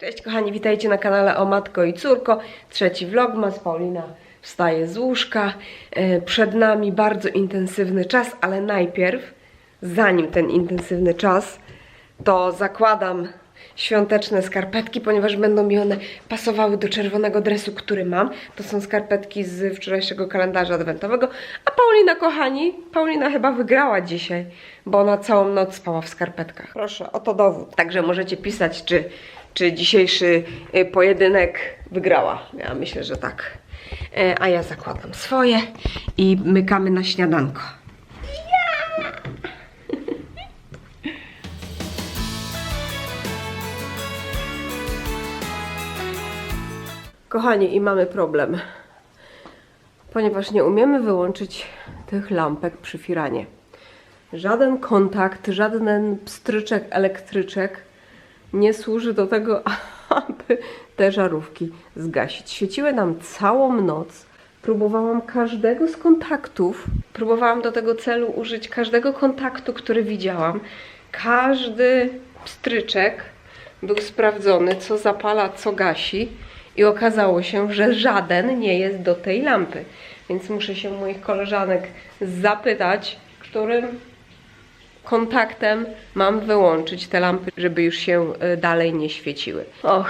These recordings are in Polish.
Cześć kochani, witajcie na kanale o Matko i Córko. Trzeci vlogmas, Paulina wstaje z łóżka. E, Przed nami bardzo intensywny czas, ale najpierw, zanim ten intensywny czas, to zakładam świąteczne skarpetki, ponieważ będą mi one pasowały do czerwonego dresu, który mam. To są skarpetki z wczorajszego kalendarza adwentowego. A Paulina, kochani, Paulina chyba wygrała dzisiaj, bo ona całą noc spała w skarpetkach. Proszę, oto dowód. Także możecie pisać, czy, czy dzisiejszy y, pojedynek wygrała. Ja myślę, że tak. E, A ja zakładam swoje i mykamy na śniadanko. Kochani, i mamy problem. Ponieważ nie umiemy wyłączyć tych lampek przy firanie. Żaden kontakt, żaden pstryczek, elektryczek nie służy do tego, aby te żarówki zgasić. Świeciły nam całą noc. Próbowałam każdego z kontaktów, próbowałam do tego celu użyć każdego kontaktu, który widziałam. Każdy pstryczek był sprawdzony, co zapala, co gasi. I okazało się, że żaden nie jest do tej lampy. Więc muszę się moich koleżanek zapytać, którym kontaktem mam wyłączyć te lampy, żeby już się y, dalej nie świeciły. Och,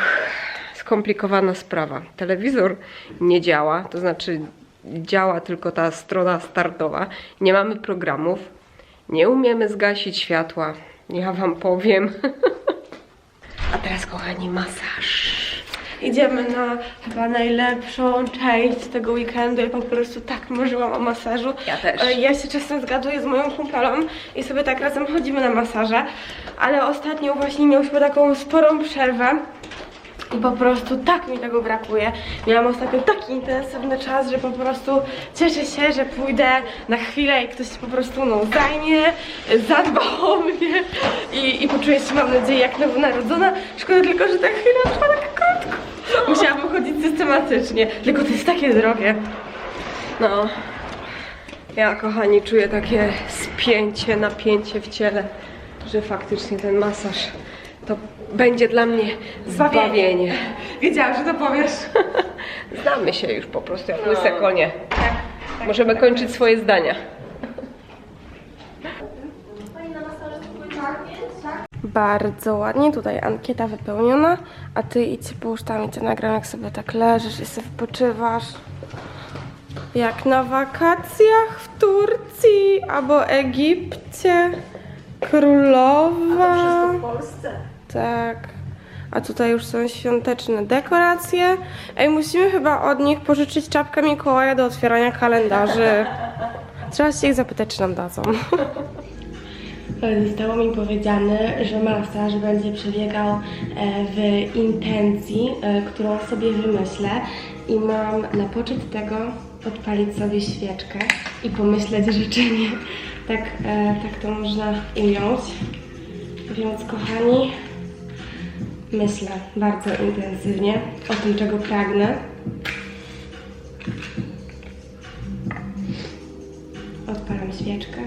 skomplikowana sprawa. Telewizor nie działa, to znaczy działa tylko ta strona startowa. Nie mamy programów, nie umiemy zgasić światła. Ja Wam powiem. A teraz, kochani, masaż. Idziemy na chyba najlepszą część tego weekendu. Ja po prostu tak marzyłam o masażu. Ja też. E, Ja się czasem zgaduję z moją kumpelą i sobie tak razem chodzimy na masaże, ale ostatnio właśnie miałyśmy taką sporą przerwę. I po prostu tak mi tego brakuje. Miałam ostatnio taki intensywny czas, że po prostu cieszę się, że pójdę na chwilę i ktoś po prostu no, zajmie, zadba o mnie i, i poczuję się, mam nadzieję, jak nowonarodzona. Szkoda tylko, że ta chwila trwa tak krótko. Musiałabym chodzić systematycznie, tylko to jest takie drogie. No, ja kochani czuję takie spięcie, napięcie w ciele, że faktycznie ten masaż to będzie dla mnie Zbawienie. zbawienie. Wiedziałam, że to powiesz. Znamy się już po prostu jak łyse konie. Tak. Możemy kończyć swoje zdania. Bardzo ładnie, tutaj ankieta wypełniona, a ty idź połóż tam i cię nagram, jak sobie tak leżysz i sobie wypoczywasz. Jak na wakacjach w Turcji albo Egipcie. Królowa. w Polsce. Tak. A tutaj już są świąteczne dekoracje. Ej, musimy chyba od nich pożyczyć czapkę Mikołaja do otwierania kalendarzy. Trzeba się ich zapytać, czy nam dadzą. Zostało mi powiedziane, że masaż będzie przebiegał e, w intencji, e, którą sobie wymyślę i mam na poczet tego odpalić sobie świeczkę i pomyśleć życzenie. Tak, e, tak to można ująć. Więc kochani, myślę bardzo intensywnie o tym, czego pragnę. Odpalam świeczkę.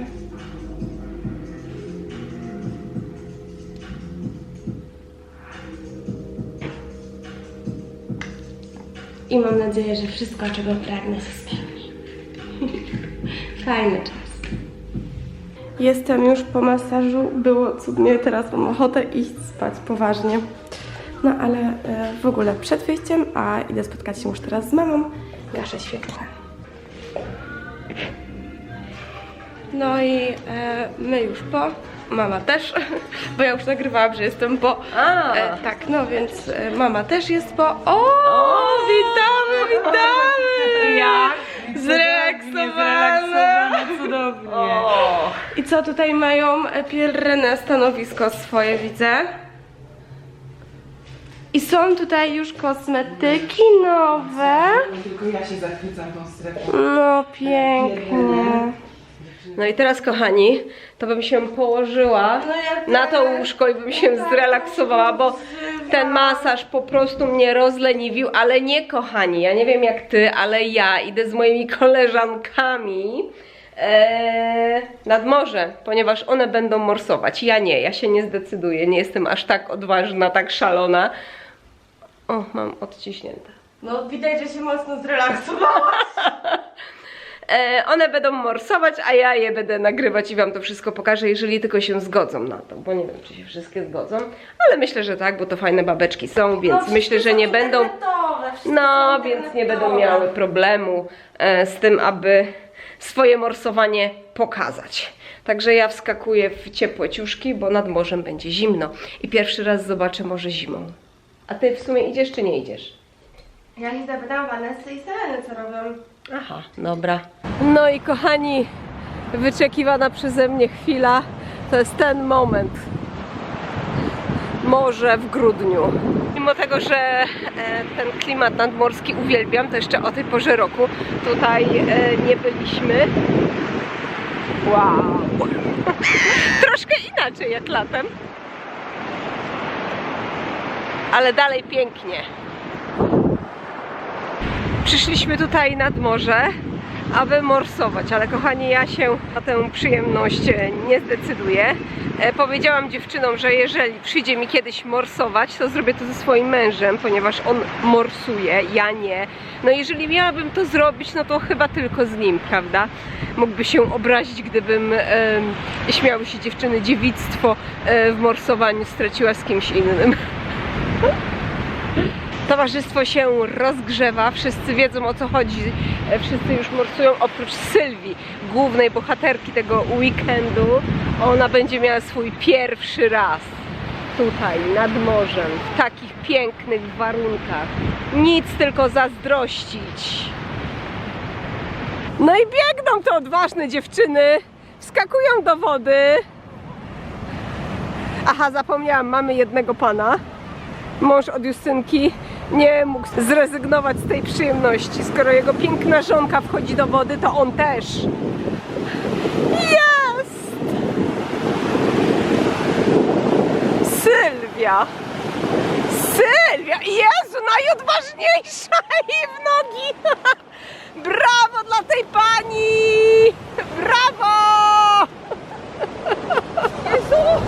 I mam nadzieję, że wszystko, czego pragnę, się spełni. Fajny czas. Jestem już po masażu, było cudnie, teraz mam ochotę iść spać poważnie. No ale e, w ogóle przed wyjściem, a idę spotkać się już teraz z mamą, gaszę światło. No i e, my już po, mama też, bo ja już nagrywałam, że jestem po. A. E, tak, no więc e, mama też jest po. O, witamy, witamy! Jak? Zrelaksowane! cudownie. O, I co tutaj mają e, pielrynę stanowisko swoje, widzę. I są tutaj już kosmetyki nowe. Tylko ja się zachwycam tą strefą. No pięknie. No i teraz kochani, to bym się położyła No na to łóżko i bym się zrelaksowała, bo ten masaż po prostu mnie rozleniwił, ale nie kochani, ja nie wiem jak ty, ale ja idę z moimi koleżankami e, nad morze, ponieważ one będą morsować. Ja nie, ja się nie zdecyduję, nie jestem aż tak odważna, tak szalona. O, mam odciśnięte. No widać, że się mocno zrelaksowałaś. E, one będą morsować, a ja je będę nagrywać i wam to wszystko pokażę, jeżeli tylko się zgodzą na to, bo nie wiem, czy się wszystkie zgodzą, ale myślę, że tak, bo to fajne babeczki są, więc No, myślę, że nie będą... No, więc nie będą miały problemu e, z tym, aby swoje morsowanie pokazać. Także ja wskakuję w ciepłe ciuszki, bo nad morzem będzie zimno i pierwszy raz zobaczę morze zimą. A ty w sumie idziesz czy nie idziesz? Ja się zapytałam Vanessy i Seleny, co robią. Aha, dobra. No i kochani, wyczekiwana przeze mnie chwila to jest ten moment. Morze w grudniu. Mimo tego, że e, ten klimat nadmorski uwielbiam, to jeszcze o tej porze roku tutaj e, nie byliśmy. Wow! Troszkę inaczej jak latem. Ale dalej pięknie. Przyszliśmy tutaj nad morze, aby morsować, ale kochani, ja się na tę przyjemność e, nie zdecyduję. E, powiedziałam dziewczynom, że jeżeli przyjdzie mi kiedyś morsować, to zrobię to ze swoim mężem, ponieważ on morsuje, ja nie. No jeżeli miałabym to zrobić, no to chyba tylko z nim, prawda? Mógłby się obrazić, gdybym e, śmiały się dziewczyny dziewictwo e, w morsowaniu straciła z kimś innym. Towarzystwo się rozgrzewa, wszyscy wiedzą o co chodzi, e, wszyscy już morsują oprócz Sylwii, głównej bohaterki tego weekendu. Ona będzie miała swój pierwszy raz tutaj nad morzem, w takich pięknych warunkach. Nic tylko zazdrościć. No i biegną te odważne dziewczyny, wskakują do wody. Aha, zapomniałam, mamy jednego pana mąż od Justynki nie mógł zrezygnować z tej przyjemności. Skoro jego piękna żonka wchodzi do wody, to on też. Jest! Sylwia! Sylwia! Jezu, najodważniejsza i w nogi! Brawo dla tej pani! Brawo! Jezu!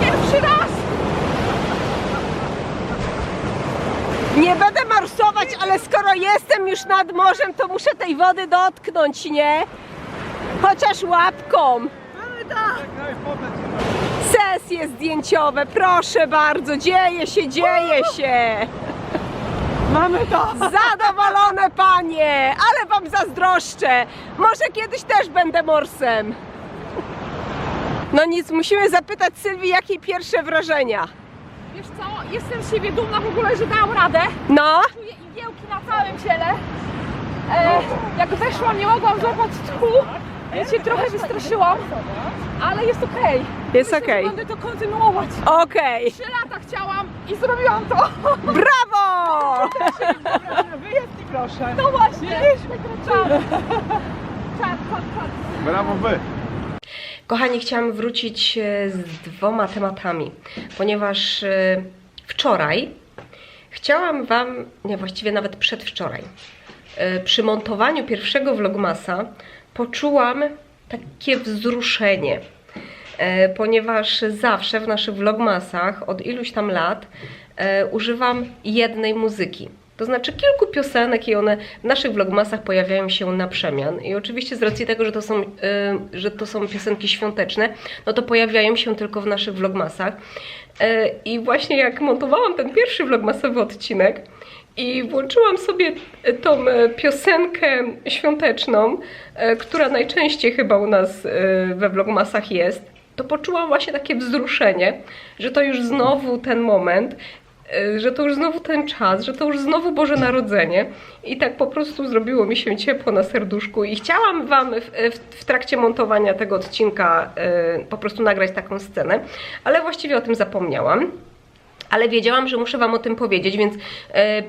Pierwszy raz! Nie będę marsować, ale skoro jestem już nad morzem, to muszę tej wody dotknąć, nie? Chociaż łapką. Sesje zdjęciowe, proszę bardzo, dzieje się, dzieje się. Mamy to! Zadowolone panie, ale wam zazdroszczę. Może kiedyś też będę morsem. No nic, musimy zapytać Sylwii, jakie pierwsze wrażenia. Wiesz co, jestem z siebie dumna w ogóle, że dałam radę. No, Czuję igiełki na całym ciele. E, jak weszłam, nie mogłam złapać tchu, więc się trochę wystraszyłam, ale jest okej. jest Myślę, okej. że Będę to kontynuować. Okej, Trzy lata chciałam i zrobiłam to. brawo! Wyjedź i proszę. No właśnie. Czad. Czad, czad, czad. Brawo wy! Kochani, chciałam wrócić e, z dwoma tematami, ponieważ e, wczoraj chciałam Wam, nie właściwie nawet przedwczoraj, e, przy montowaniu pierwszego vlogmasa poczułam takie wzruszenie, ponieważ zawsze w naszych vlogmasach od iluś tam lat używam jednej muzyki. To znaczy kilku piosenek i one w naszych vlogmasach pojawiają się na przemian. I oczywiście z racji tego, że to są, y, że to są piosenki świąteczne, no to pojawiają się tylko w naszych vlogmasach. Y, I właśnie jak montowałam ten pierwszy vlogmasowy odcinek i włączyłam sobie tą e, piosenkę świąteczną, e, która najczęściej chyba u nas e, we vlogmasach jest, to poczułam właśnie takie wzruszenie, że to już znowu ten moment, że to już znowu ten czas, że to już znowu Boże Narodzenie i tak po prostu zrobiło mi się ciepło na serduszku i chciałam Wam w, w, w trakcie montowania tego odcinka e, po prostu nagrać taką scenę, ale właściwie o tym zapomniałam ale wiedziałam, że muszę Wam o tym powiedzieć, więc e,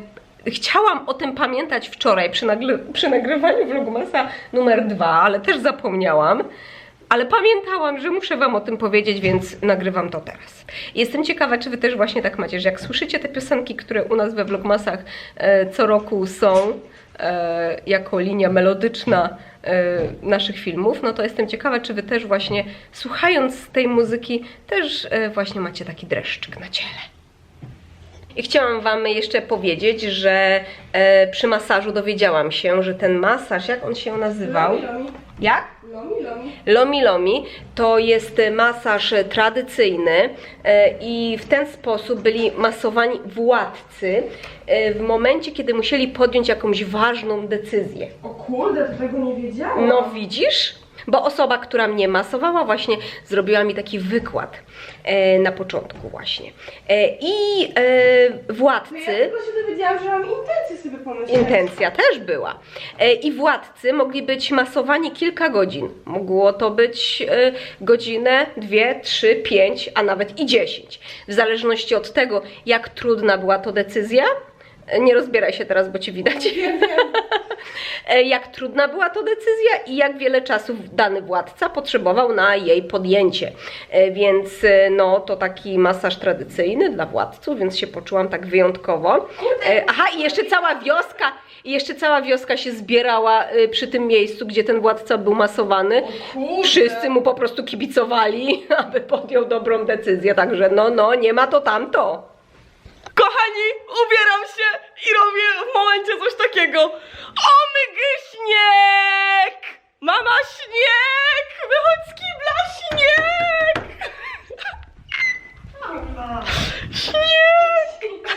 chciałam o tym pamiętać wczoraj przy, nagry przy nagrywaniu vlogmasa numer dwa, ale też zapomniałam. Ale pamiętałam, że muszę Wam o tym powiedzieć, więc nagrywam to teraz. Jestem ciekawa, czy Wy też właśnie tak macie, że jak słyszycie te piosenki, które u nas we vlogmasach e, co roku są, e, jako linia melodyczna e, naszych filmów, no to jestem ciekawa, czy Wy też właśnie słuchając tej muzyki, też e, właśnie macie taki dreszczyk na ciele. I chciałam Wam jeszcze powiedzieć, że e, przy masażu dowiedziałam się, że ten masaż, jak on się nazywał? Jak? Lomi Lomi to jest masaż tradycyjny e, i w ten sposób byli masowani władcy e, w momencie, kiedy musieli podjąć jakąś ważną decyzję. O kurde, to tego nie wiedziałam. No widzisz? Bo osoba, która mnie masowała właśnie zrobiła mi taki wykład na początku właśnie. E, I e, władcy... Ja tylko się dowiedziałam, że mam intencję sobie pomyśleć. Intencja też była. E, I władcy mogli być masowani kilka godzin. Mogło to być e, godzinę, dwie, trzy, pięć, a nawet i dziesięć. W zależności od tego, jak trudna była to decyzja. Nie rozbieraj się teraz, bo ci widać. E, jak trudna była to decyzja i jak wiele czasu dany władca potrzebował na jej podjęcie. E, Więc e, no to taki masaż tradycyjny dla władców, więc się poczułam tak wyjątkowo. Aha, i jeszcze cała wioska, i jeszcze cała wioska się zbierała przy tym miejscu, gdzie ten władca był masowany. Wszyscy mu po prostu kibicowali, aby podjął dobrą decyzję. Także no, no, nie ma to tamto. Kochani, ubieram się i robię w momencie coś takiego. O mygy śnieg! Mama śnieg! Wychodź z kibla śnieg! Śnieg!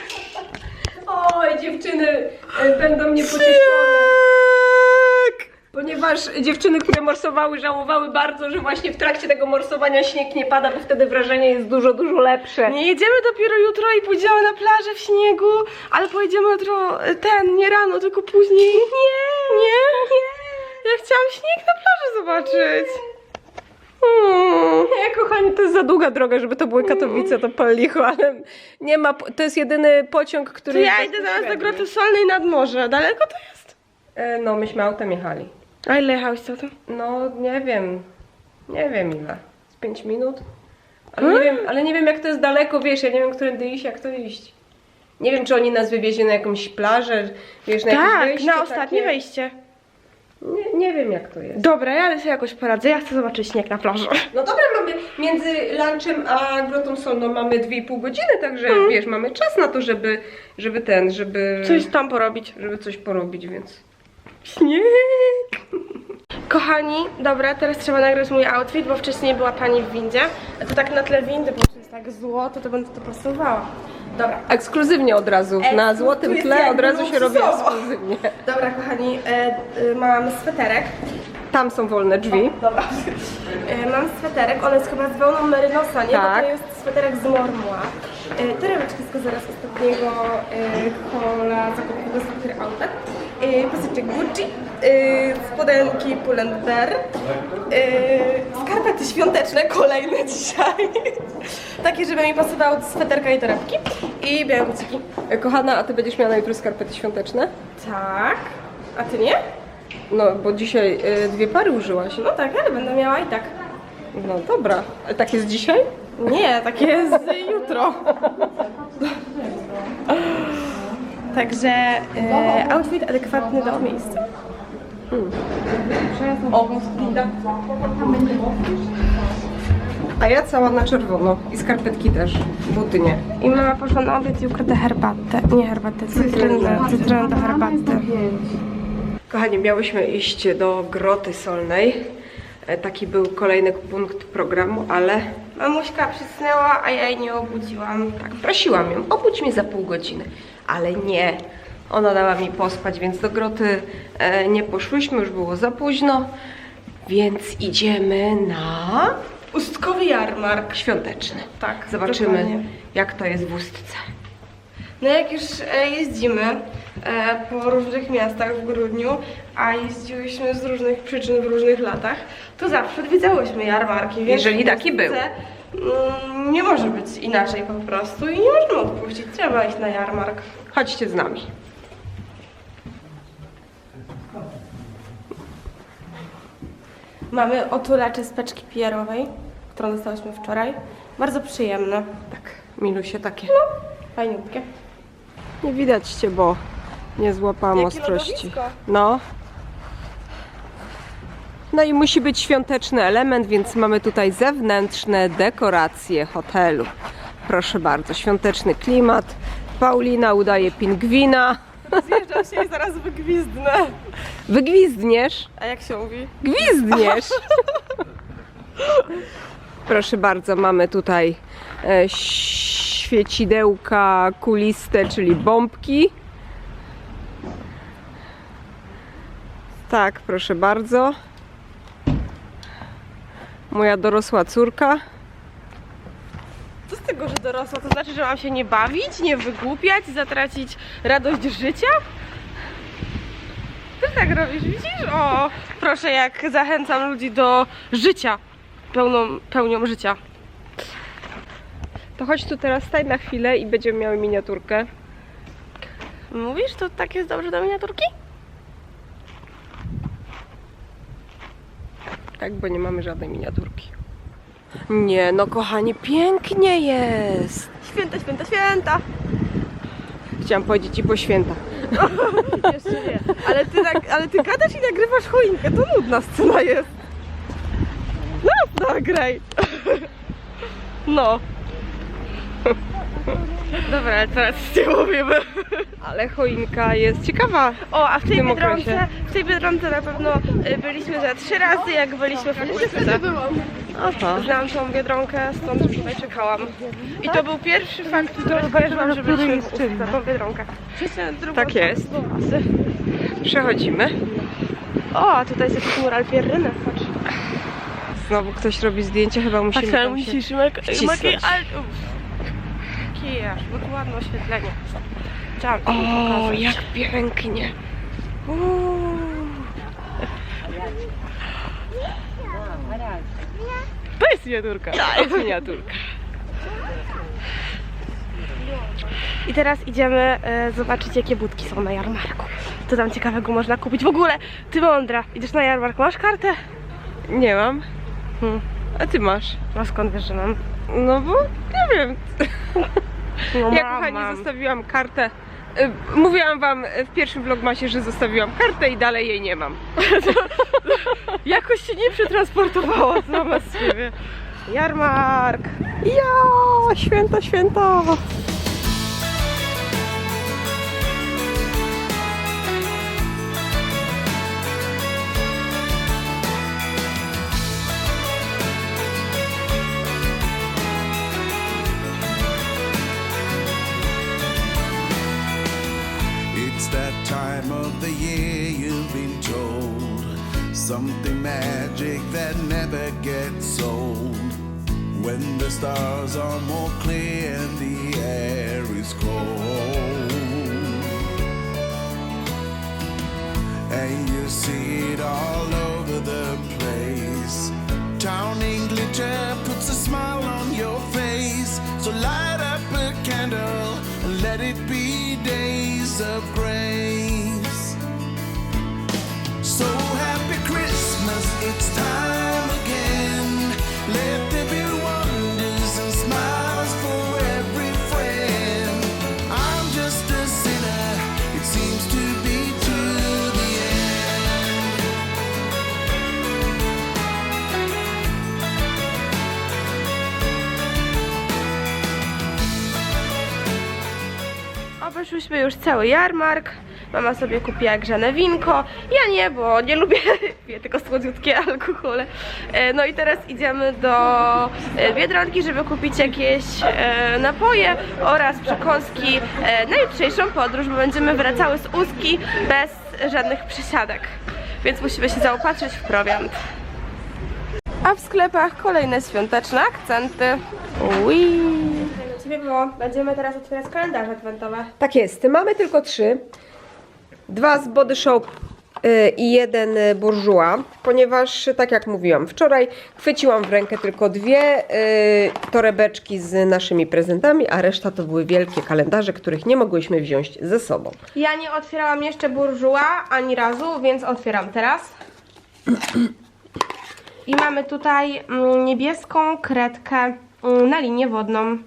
Oj, dziewczyny e, będą niepocieszone. Śnieg! Ponieważ dziewczyny, które morsowały, żałowały bardzo, że właśnie w trakcie tego morsowania śnieg nie pada, bo wtedy wrażenie jest dużo, dużo lepsze. Nie jedziemy dopiero jutro i pójdziemy na plażę w śniegu, ale pojedziemy jutro e, ten, nie rano, tylko później. Nie, nie, nie. Ja chciałam śnieg na plaży zobaczyć. Hmm. Nie, kochani, to jest za długa droga, żeby to były Katowice, to Palicho, ale nie ma, to jest jedyny pociąg, To który... ja jest idę zaraz do. Groty Solnej nad morze. Daleko to jest? E, No, myśmy autem jechali. A ile jechałeś co to? No, nie wiem, nie wiem ile, z 5 minut. Ale nie, wiem, ale nie wiem, jak to jest daleko, wiesz, ja nie wiem, którędy iść, jak to iść. Nie wiem, czy oni nas wywiezie na jakąś plażę, wiesz, na jakieś Tak, wejście na ostatnie takie. wejście. Nie, nie wiem, jak to jest. Dobra, ja sobie jakoś poradzę. Ja chcę zobaczyć śnieg na plaży. No dobra, mamy między lunchem a grotą solną mamy 2,5 godziny, także wiesz, mamy czas na to, żeby, żeby ten, żeby, Coś tam porobić. żeby coś porobić, więc... Śnieg! Kochani, dobra, teraz trzeba nagrać mój outfit, bo wcześniej była pani w windzie. A to tak na tle windy, bo to jest tak złoto, to będę to prostowała. Dobra. Ekskluzywnie od razu, na złotym tle od razu się robi ekskluzywnie. Dobra, kochani, e, e, mam sweterek. Tam są wolne drzwi. Dobra. E, mam sweterek, on jest chyba z wełną merynosa, nie? Tak. Bo to jest sweterek z Mormua. E, torebeczki z Kozera z ostatniego e, kola zakupnego z Outlet. E, paseczek Gucci. E, spodenki Pull&Bear. E, skarpety świąteczne, kolejne dzisiaj. Takie, żeby mi pasowały do sweterka i torebki. I białe buciki. Kochana, a ty będziesz miała na jutro skarpety świąteczne? Tak. A ty nie? No, bo dzisiaj dwie pary użyłaś. No tak, ale będę miała i tak. No dobra. A tak jest dzisiaj? Nie, takie jest jutro. Także e, outfit adekwatny do miejsca. O, A ja cała na czerwono. I skarpetki też. Buty nie. I mama poszła na obiad i ukradła herbatę. Nie herbatę, cytrynę, cytrynę do herbaty. Kochani, miałyśmy iść do Groty Solnej. E, Taki był kolejny punkt programu, ale Mamuśka przysnęła, a ja jej nie obudziłam. tak, prosiłam ją, obudź mnie za pół godziny. Ale nie. Ona dała mi pospać, więc do Groty e, nie poszłyśmy, już było za późno. Więc idziemy na Ustkowy jarmark. świąteczny. Tak, Zobaczymy, dokładnie. jak to jest w Ustce. No jak już e, jeździmy e, po różnych miastach w grudniu, a jeździłyśmy z różnych przyczyn w różnych latach, to zawsze odwiedzałyśmy jarmarki. Więc Jeżeli w taki był. Mm, Nie może być inaczej po prostu i nie możemy odpuścić. Trzeba iść na jarmark. Chodźcie z nami. Mamy otulacze z paczki PR-owej, którą dostałyśmy wczoraj. Bardzo przyjemne. Tak, milusie takie. Fajniutkie. Nie widać cię, bo nie złapałam Jakie ostrości. lodowisko. No. No i musi być świąteczny element, więc mamy tutaj zewnętrzne dekoracje hotelu. Proszę bardzo, świąteczny klimat, Paulina udaje pingwina. Zjeżdżam się i zaraz wygwizdnę. Wygwizdniesz? A jak się mówi? Gwizdniesz! Proszę bardzo, mamy tutaj e, świecidełka kuliste, czyli bombki. Tak, proszę bardzo. Moja dorosła córka. Co z tego, że dorosła? To znaczy, że mam się nie bawić, nie wygłupiać, zatracić radość życia? Ty tak robisz, widzisz? O, proszę, jak zachęcam ludzi do życia. Pełną, pełnią życia. To chodź tu teraz, staj na chwilę i będziemy miały miniaturkę. Mówisz, to tak jest dobrze do miniaturki? Tak, bo nie mamy żadnej miniaturki. Nie, no kochani, pięknie jest. Święta, święta, święta. Chciałam powiedzieć i po święta. Jeszcze nie. Ale ty, tak, ale ty gadasz i nagrywasz choinkę. To nudna scena jest. No, nagraj. No. Dobra, ale teraz nie mówimy. Ale choinka jest ciekawa. O, a w tej tym Biedronce, okresie. w tej Biedronce na pewno y, byliśmy za trzy razy, jak byliśmy w Polsce. Aha. Znam tą Biedronkę, stąd tutaj czekałam. I to był pierwszy fakt, który skojarzyłam, że byliśmy w Ustce, tą Biedronkę. Tak jest. Przechodzimy. O, a tutaj jest jakiś mural Pierrynę, patrz. Znowu ktoś robi zdjęcie, chyba musimy Tak, tam się... mak- wcisnąć. Makijaż, oświetlenie. Chciałam O, jak pięknie. Uuu. To jest miniaturka. To jest miniaturka. I teraz idziemy e, zobaczyć, jakie budki są na jarmarku. Co tam ciekawego można kupić. W ogóle, ty mądra, idziesz na jarmark, masz kartę? Nie mam. Hmm. A ty masz? No skąd wiesz, że mam? No bo nie wiem. No Ja mam, kochani mam. zostawiłam kartę. Y, Mówiłam wam w pierwszym vlogmasie, że zostawiłam kartę i dalej jej nie mam. Jakoś się nie przetransportowała sama z siebie. Jarmark. Ja, święta, święta. Stars are more clear and the air is cold. And you see it all over the place. Town in glitter puts a smile on your face. So light up a candle and let it be days of Obeszłyśmy już cały jarmark. Mama sobie kupiła grzane winko. Ja nie, bo nie lubię piję tylko słodziutkie alkohole. E, No i teraz idziemy do e, Biedronki, żeby kupić jakieś e, napoje oraz przekąski na jutrzejszą podróż, bo będziemy wracały z Ustki bez żadnych przesiadek. Więc musimy się zaopatrzyć w prowiant. A w sklepach kolejne świąteczne akcenty. Ui. Ciebie było. Będziemy teraz otwierać kalendarze adwentowe. Tak jest. Mamy tylko trzy. Dwa z Body Shop y, i jeden y, Bourjois, ponieważ, tak jak mówiłam wczoraj, chwyciłam w rękę tylko dwie y, torebeczki z naszymi prezentami, a reszta to były wielkie kalendarze, których nie mogłyśmy wziąć ze sobą. Ja nie otwierałam jeszcze burżuła ani razu, więc otwieram teraz. I mamy tutaj mm, niebieską kredkę mm, na linię wodną,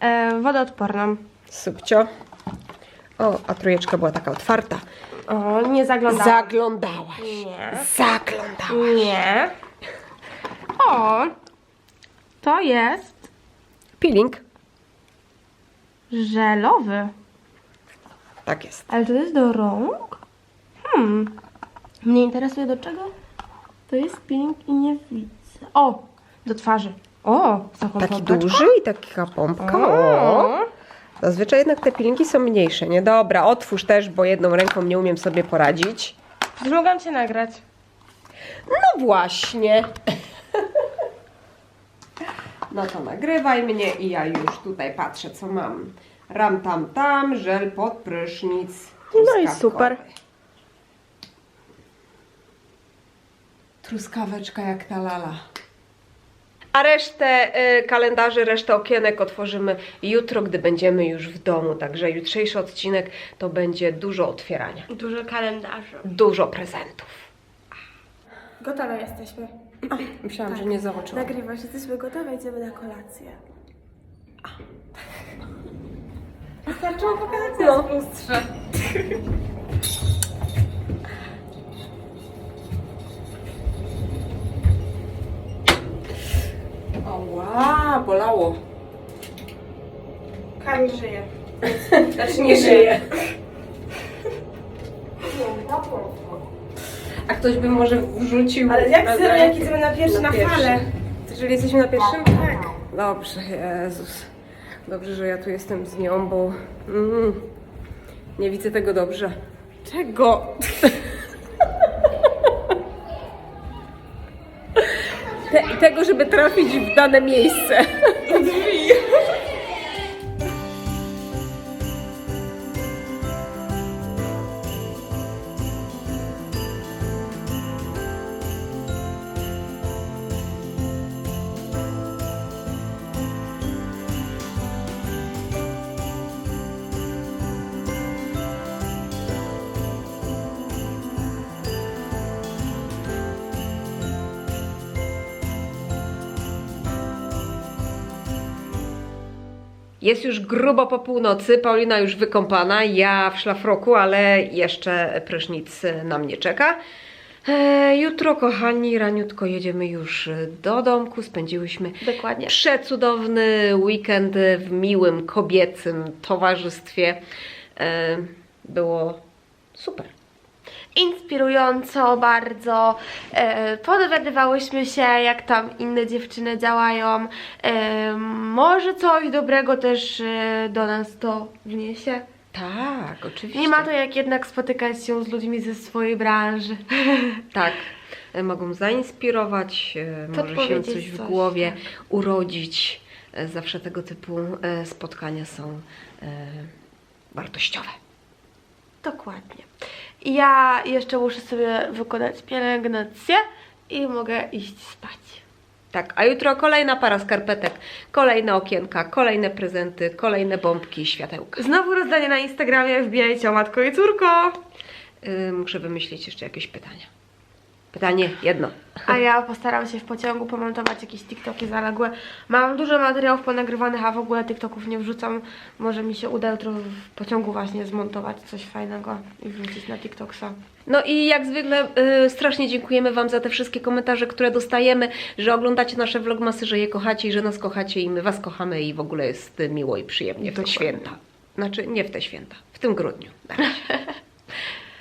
e, wodoodporną. Subcio. O, a trójeczka była taka otwarta. O, nie zaglądałam. Zaglądałaś. Nie. Zaglądałaś. Nie. O, to jest Peeling. żelowy. Tak jest. Ale to jest do rąk? Hmm. Mnie interesuje do czego? To jest peeling i nie widzę. O! Do twarzy. O! Taki duży i taka pompka. O. Zazwyczaj jednak te pilinki są mniejsze, nie? Dobra, otwórz też, bo jedną ręką nie umiem sobie poradzić. Przecież mogłam cię nagrać. No właśnie. No to nagrywaj mnie i ja już tutaj patrzę, co mam. Ram tam tam, żel pod prysznic. No i super. Truskaweczka jak ta lala. A resztę y, kalendarzy, resztę okienek otworzymy jutro, gdy będziemy już w domu. Także jutrzejszy odcinek to będzie dużo otwierania. Dużo kalendarzy. Dużo prezentów. Gotowe jesteśmy. Myślałam, że nie zobaczyłam. Nagrywasz, jesteśmy gotowe, idziemy na kolację. Wystarczyło pokazać no. w lustrze. Ła, bolało. Kamil żyje. Znaczy nie żyje. A ktoś by może wrzucił... Ale jak zero, jak idziemy na pierwszy, na, pierwszy. falę? Czyli jesteśmy na pierwszym? Tak. Dobrze, Jezus. Dobrze, że ja tu jestem z nią, bo mm, nie widzę tego dobrze. Czego? tego, żeby trafić w dane miejsce. Jest już grubo po północy, Paulina już wykąpana, ja w szlafroku, ale jeszcze prysznic na mnie czeka. E, jutro, kochani, raniutko jedziemy już do domku. Spędziłyśmy Dokładnie. przecudowny weekend w miłym, kobiecym towarzystwie. E, było super. Inspirująco bardzo. E, podowiadywałyśmy się, jak tam inne dziewczyny działają. E, może coś dobrego też e, do nas to wniesie. Tak, oczywiście. Nie ma to jak jednak spotykać się z ludźmi ze swojej branży. Tak. E, Mogą zainspirować, e, może się Podpowiedzieć coś w coś, głowie tak. urodzić. E, Zawsze tego typu e, spotkania są e, wartościowe. Dokładnie. Ja jeszcze muszę sobie wykonać pielęgnację i mogę iść spać. Tak, a jutro kolejna para skarpetek, kolejne okienka, kolejne prezenty, kolejne bombki i światełka. Znowu rozdanie na Instagramie, wbijajcie o matko i córko. Y, muszę wymyślić jeszcze jakieś pytania. Pytanie jedno. A ja postaram się w pociągu pomontować jakieś TikToki zaległe. Mam dużo materiałów ponagrywanych, a w ogóle TikToków nie wrzucam. Może mi się uda jutro w pociągu właśnie zmontować coś fajnego i wrzucić na TikToksa. No i jak zwykle y, strasznie dziękujemy Wam za te wszystkie komentarze, które dostajemy, że oglądacie nasze vlogmasy, że je kochacie i że nas kochacie i my Was kochamy i w ogóle jest miło i przyjemnie w te Dokładnie. święta. Znaczy nie w te święta, w tym grudniu.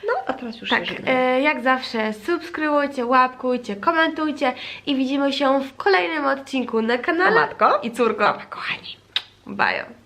No, a teraz już Tak, się e, jak zawsze subskrybujcie, łapkujcie, komentujcie i widzimy się w kolejnym odcinku na kanale matko? i córko. Kochani. Bye.